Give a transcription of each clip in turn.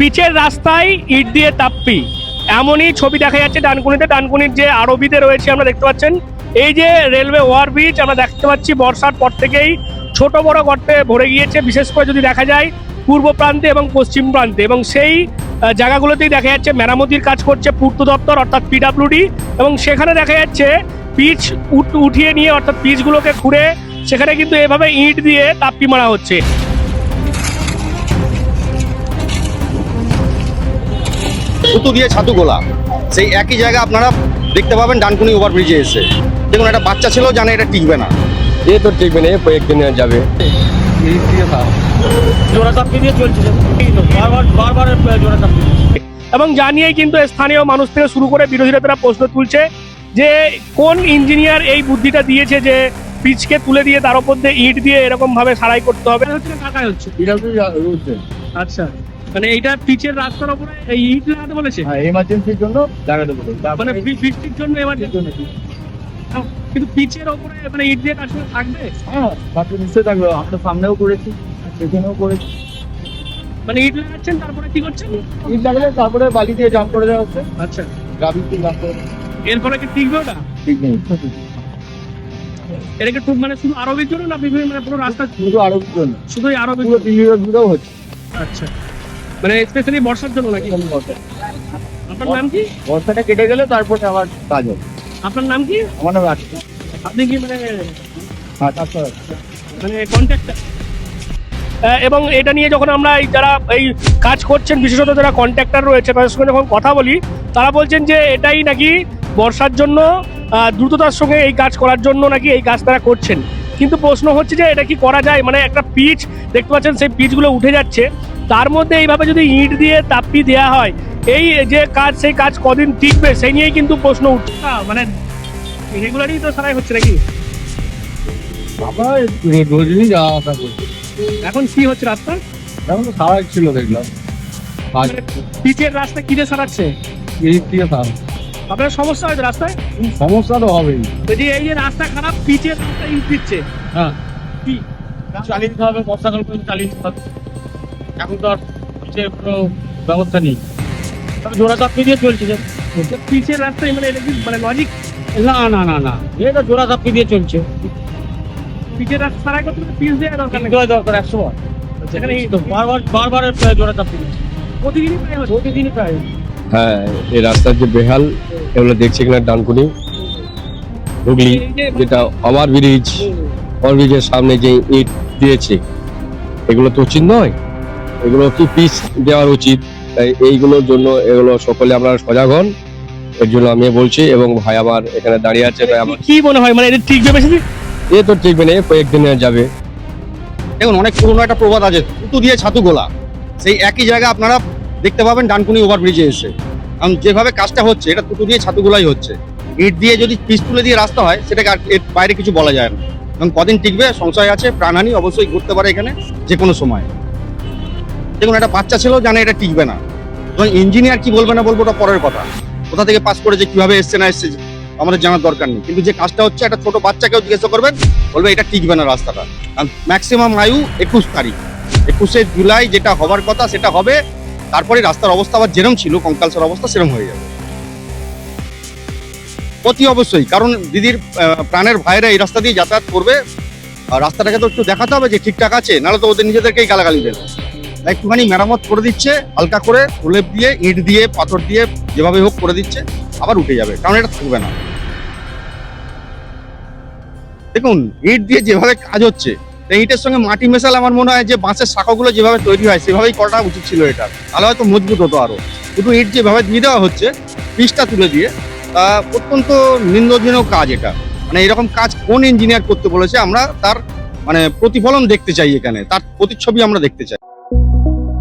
পিচের রাস্তায় ইট দিয়ে তাপ্পি। এমনই ছবি দেখা যাচ্ছে ডানকুনিতে। ডানকুনির যে আরবিতে রয়েছে, আমরা দেখতে পাচ্ছেন। এই যে রেলওয়ে ওভার ব্রিজ, আমরা দেখতে পাচ্ছি বর্ষার পর থেকেই ছোট বড় গর্তে ভরে গিয়েছে। বিশেষ করে যদি দেখা যায় পূর্ব প্রান্তে এবং পশ্চিম প্রান্তে। এবং সেই জায়গাগুলোতেই দেখা যাচ্ছে মেরামতির কাজ করছে পূর্ত দপ্তর, অর্থাৎ পিডাব্লিউডি এবং সেখানে দেখা যাচ্ছে পিচ উঠ- উঠিয়ে নিয়ে, অর্থাৎ পিচগুলোকে খুঁড়ে, সেখানে কিন্তু এভাবে ইট দিয়ে তাপ্পি মারা হচ্ছে। সুতো দিয়ে ছাতু গোলা। সেই একই জায়গা আপনারা দেখতে পাবেন ডানকুনি ওভারব্রিজে এসে। দেখুন একটা বাচ্চা ছেলেও জানে এটা টিকবে না। এ তো ঠিক নেই কয়েকদিন যাবে। এবং জানিয়েই কিন্তু স্থানীয় মানুষ থেকে শুরু করে বিরোধীরা তারা প্রশ্ন তুলছে যে কোন ইঞ্জিনিয়ার এই বুদ্ধিটা দিয়েছে যে পিচকে তুলে দিয়ে তার উপর দিয়ে ইট দিয়ে এরকম ভাবে সারাই করতে হবে? হচ্ছে আচ্ছা। মানে এইটা পিচের রাস্তার উপরে এই ইট লাগাতে বলেছে? হ্যাঁ এমার্জেন্সির জন্য লাগাতে বলে মানে বৃষ্টির জন্য এবার কিন্তু পিচের ওপরে মানে ইট দিয়ে কাজ থাকবে? হ্যাঁ বাকি নিশ্চয়ই থাকবে। আমরা সামনেও করেছি সেখানেও করেছি। মানে ইট লাগাচ্ছেন তারপরে কি করছেন? ইট লাগলে তারপরে বালি দিয়ে জাম্প করে দেওয়া হচ্ছে। আচ্ছা। গ্রাভিং দিয়ে জাম্প করে এরপরে কি টিকবে ওটা? ঠিক নেই। এটাকে টুক মানে শুধু আরবের জন্য না বিভিন্ন মানে পুরো রাস্তা শুধু আরও জন্য। শুধুই আরবের পুরো জন্য? দিল্লির জুড়েও হচ্ছে। আচ্ছা। মানে স্পেশালি বর্ষার জন্য নাকি? আপনার নাম কি? বর্ষাটা কেটে গেলে তারপরে আবার কাজ হবে। আপনার নাম কি? আমার নাম রাখছি আপনি কি মানে হ্যাঁ মানে কন্ট্রাক্টর এবং এটা নিয়ে যখন আমরা এই যারা এই কাজ করছেন বিশেষত যারা কন্ট্রাক্টর রয়েছে তাদের সঙ্গে যখন কথা বলি তারা বলছেন যে এটাই নাকি বর্ষার জন্য দ্রুততার সঙ্গে এই কাজ করার জন্য নাকি এই কাজ তারা করছেন। কিন্তু প্রশ্ন হচ্ছে যে এটা কি করা যায়? মানে একটা পিচ দেখতে পাচ্ছেন সেই পিচগুলো উঠে যাচ্ছে। তার মধ্যে এইভাবে যদি ইট দিয়ে তাপ্পি দেওয়া হয় এই যে কাজ সেই কাজ কদিন টিকবে সেই নিয়েই কিন্তু প্রশ্ন উঠছে। মানে রেগুলারই তো সারাই হচ্ছে নাকি? রোজই যাওয়া আসা করছি। এখন কি হচ্ছে রাস্তা? এখন তো সারা ছিল দেখলাম। পিচের রাস্তা কিনে সারাচ্ছে? দিয়ে সারা। আপনার সমস্যা হয়েছে রাস্তায়? সমস্যা তো হবেই। তো যে এই যে রাস্তা খারাপ পিচের রাস্তা ইট দিচ্ছে হ্যাঁ। কি? চালিয়ে দিতে হবে বর্ষাকাল পর্যন্ত চালিয়ে দিতে হবে। এখন তো আর হচ্ছে কোনো ব্যবস্থা নেই। তবে জোড়া চাপি দিয়ে চলছে যে। পিচের রাস্তায় মানে এটা কি মানে লজিক না না না না। এটা জোড়া চাপি দিয়ে চলছে। পিচের রাস্তা সারাই করতে পিচ দেওয়া দরকার নেই? দেওয়া দরকার একশো বার। সেখানে তো বারবার বারবার জোড়া চাপি দিচ্ছে প্রতিদিনই প্রায় হচ্ছে। প্রতিদিনই প্রায় হ্যাঁ এই রাস্তার যে বেহাল এগুলো দেখছি কিনা ডানকুনি। হুগলি যেটা ওভার ব্রিজ ওভার ব্রিজের সামনে যে ইট দিয়েছে এগুলো তো উচিত নয়? এগুলো কি পিস দেওয়ার উচিত? তাই এইগুলোর জন্য এগুলো সকলে আমরা সজাগ হন। এর জন্য আমি বলছি এবং ভাই আমার এখানে দাঁড়িয়ে আছে ভাই আমার কি মনে হয়? মানে এটা ঠিক দিন এ তো ঠিকবে না এ কয়েকদিনে যাবে। দেখুন অনেক পুরনো একটা প্রবাদ আছে সুতো দিয়ে ছাতু গোলা। সেই একই জায়গা আপনারা দেখতে পাবেন ডানকুনি ওভারব্রিজে এসে। কারণ যেভাবে কাজটা হচ্ছে এটা তুতো দিয়ে ছাতু গোলাই হচ্ছে। ইট দিয়ে যদি পিস তুলে দিয়ে রাস্তা হয় সেটাকে আর এর বাইরে কিছু বলা যায় না। এবং কদিন টিকবে সংশয় আছে প্রাণহানি অবশ্যই ঘটতে পারে এখানে যে কোনো সময়। দেখুন, একটা বাচ্চা ছেলেও জানে এটা টিকবে না। ইঞ্জিনিয়ার কি বলবে না বলব ওটা পরের কথা। কোথা থেকে পাস করেছে, কীভাবে এসছে, না এসছে, আমাদের জানার দরকার নেই। কিন্তু যে কাজটা হচ্ছে, একটা ছোট বাচ্চাকেও জিজ্ঞাসা করবেন, বলবে এটা টিকবে না রাস্তাটা। কারণ ম্যাক্সিমাম আয়ু একুশ তারিখ। একুশে জুলাই যেটা হবার কথা, সেটা হবে। তারপরে রাস্তার অবস্থা আবার যেরম ছিল, কঙ্কালসার অবস্থা সেরম হয়ে যাবে। অতি অবশ্যই, কারণ দিদির প্রাণের ভাইরা এই রাস্তা দিয়ে যাতায়াত করবে। আর রাস্তাটাকে তো একটু দেখাতে হবে যে ঠিকঠাক আছে, নাহলে তো ওদের নিজেদেরকেই গালাগালি দেবে। একটুখানি মেরামত করে দিচ্ছে, হালকা করে প্রলেপ দিয়ে, ইট দিয়ে, পাথর দিয়ে যেভাবে হোক করে দিচ্ছে, আবার উঠে যাবে, কারণ এটা থাকবে না। দেখুন, ইট দিয়ে যেভাবে কাজ হচ্ছে ইটের সঙ্গে মাটি মেশালে আমার মনে হয় যে বাঁশের শাখাগুলো যেভাবে তৈরি হয়, সেভাবেই করাটা উচিত ছিল এটা। তাহলে হয়তো মজবুত হতো আরও। শুধু ইট যেভাবে দিয়ে দেওয়া হচ্ছে পিসটা তুলে দিয়ে, তা অত্যন্ত নিন্দনীয় কাজ এটা। মানে এরকম কাজ কোন ইঞ্জিনিয়ার করতে বলেছে, আমরা তার মানে প্রতিফলন দেখতে চাই এখানে, তার প্রতিচ্ছবি আমরা দেখতে চাই।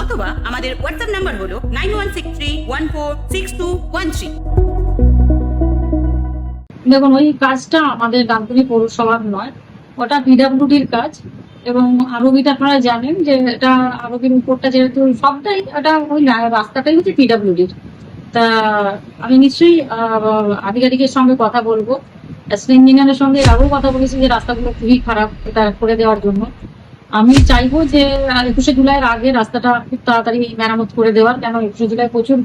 অথবা আমাদের হোয়াটসঅ্যাপ নাম্বার হলো নাইন দেখুন, ওই কাজটা আমাদের পৌরসভার নয়। ওটা পিডাব্লিউডির কাজ এবং আরবিটা আপনারা জানেন যে এটা আরবির উপরটা যেহেতু সবটাই এটা ওই রাস্তাটাই হচ্ছে পিডাব্লিউডির তা আমি নিশ্চয়ই আধিকারিকের সঙ্গে কথা বলব। ইঞ্জিনিয়ারের সঙ্গে আরও কথা বলেছি যে রাস্তাগুলো খুবই খারাপ, এটা করে দেওয়ার জন্য। আমি চাইব যে একুশে জুলাইয়ের আগে রাস্তাটা খুব তাড়াতাড়ি মেরামত করে দেওয়ার, কেন একুশে জুলাই প্রচুর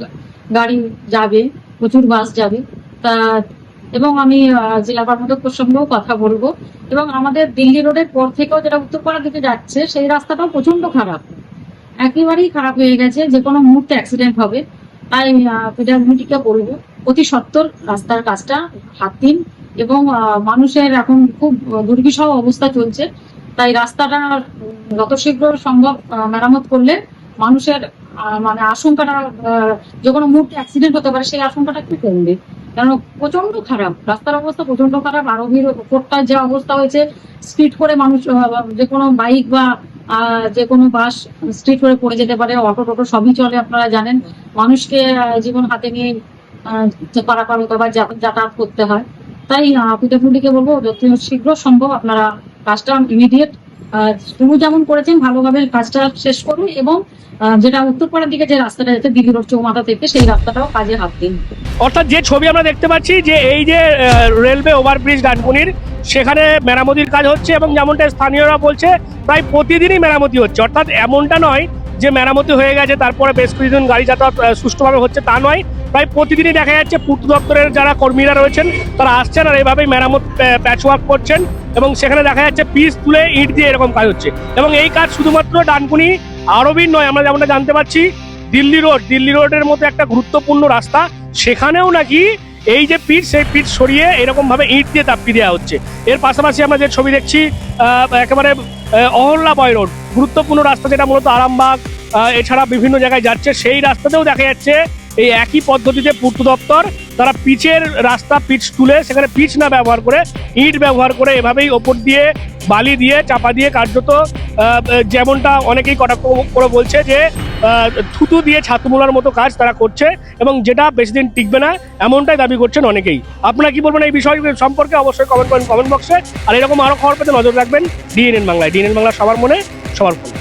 গাড়ি যাবে, প্রচুর বাস যাবে। তা, এবং আমি জেলা কর্মদক্ষর সঙ্গেও কথা বলব। এবং আমাদের দিল্লি রোডের পর থেকেও যেটা উত্তরপাড়া দিকে যাচ্ছে, সেই রাস্তাটাও প্রচণ্ড খারাপ। একেবারেই খারাপ হয়ে গেছে, যে কোনো মুহূর্তে অ্যাক্সিডেন্ট হবে। তাই পিডাব্লিউডিকে বলব, অতি সত্তর রাস্তার কাজটা হাত দিন। এবং মানুষের এখন খুব দুর্বিষহ অবস্থা চলছে। তাই রাস্তাটা যত শীঘ্র সম্ভব মেরামত করলে মানুষের মানে আশঙ্কাটা যে কোনো মুহূর্তে অ্যাক্সিডেন্ট হতে পারে, সেই আশঙ্কাটা একটু কমবে। কারণ প্রচণ্ড খারাপ, রাস্তার অবস্থা প্রচণ্ড খারাপ আরবির উপরটার যে অবস্থা হয়েছে স্পিড করে মানুষ যে কোনো বাইক বা যে কোনো বাস স্ট্রিট করে পড়ে যেতে পারে অটো টোটো সবই চলে, আপনারা জানেন। মানুষকে জীবন হাতে নিয়ে পারাপার হতে বা যাতায়াত করতে হয়। তাই পিডব্লিউডি কে বলব, যত শীঘ্র সম্ভব আপনারা কাজটা ইমিডিয়েট শুরু যেমন করেছেন, ভালোভাবে কাজটা শেষ করুন এবং যেটা উত্তরপাড়ার দিকে যে রাস্তাটা যেতে দিল্লি রোড চৌমাথা থেকে, সেই রাস্তাটাও কাজে হাত দিন। অর্থাৎ যে ছবি আমরা দেখতে পাচ্ছি, যে এই যে রেলওয়ে ওভারব্রিজ ডানকুনির, সেখানে মেরামতির কাজ হচ্ছে এবং যেমনটা স্থানীয়রা বলছে, প্রায় প্রতিদিনই মেরামতি হচ্ছে। অর্থাৎ এমনটা নয় যে মেরামতি হয়ে গেছে, তারপরে বেশ কিছুদিন গাড়ি যাতায়াত সুষ্ঠুভাবে হচ্ছে তা নয়। প্রায় প্রতিদিনই দেখা যাচ্ছে পূর্ত দপ্তরের যারা কর্মীরা রয়েছেন তারা আসছেন আর এইভাবেই মেরামত প্যাচ ওয়ার্ক করছেন এবং সেখানে দেখা যাচ্ছে পিস তুলে ইট দিয়ে এরকম কাজ হচ্ছে। এবং এই কাজ শুধুমাত্র ডানকুনি আরবির নয় আমরা যেমনটা জানতে পারছি দিল্লি রোড দিল্লি রোডের মতো একটা গুরুত্বপূর্ণ রাস্তা সেখানেও নাকি এই যে পিঠ সেই পিঠ সরিয়ে এরকম ভাবে ইট দিয়ে তাপ্পি দেওয়া হচ্ছে। এর পাশাপাশি আমরা যে ছবি দেখছি একেবারে আহ, অহল্যাবয় রোড গুরুত্বপূর্ণ রাস্তা যেটা মূলত আরামবাগ এছাড়া বিভিন্ন জায়গায় যাচ্ছে সেই রাস্তাতেও দেখা যাচ্ছে এই একই পদ্ধতিতে পূর্ত দপ্তর, তারা পিচের রাস্তা পিচ তুলে সেখানে পিচ না ব্যবহার করে ইট ব্যবহার করে এভাবেই ওপর দিয়ে বালি দিয়ে চাপা দিয়ে কার্যত যেমনটা অনেকেই কটাক্ষ করে বলছে যে থুতু দিয়ে ছাতু মোলার মতো কাজ তারা করছে এবং যেটা বেশি দিন টিকবে না এমনটাই দাবি করছেন অনেকেই। আপনারা কি বলবেন এই বিষয় সম্পর্কে অবশ্যই কমেন্ট করেন কমেন্ট বক্সে আর এরকম আরও খবর পেতে নজর রাখবেন ডিএনএন বাংলায়। ডিএনএন বাংলা সবার মনে, সবার ফোন।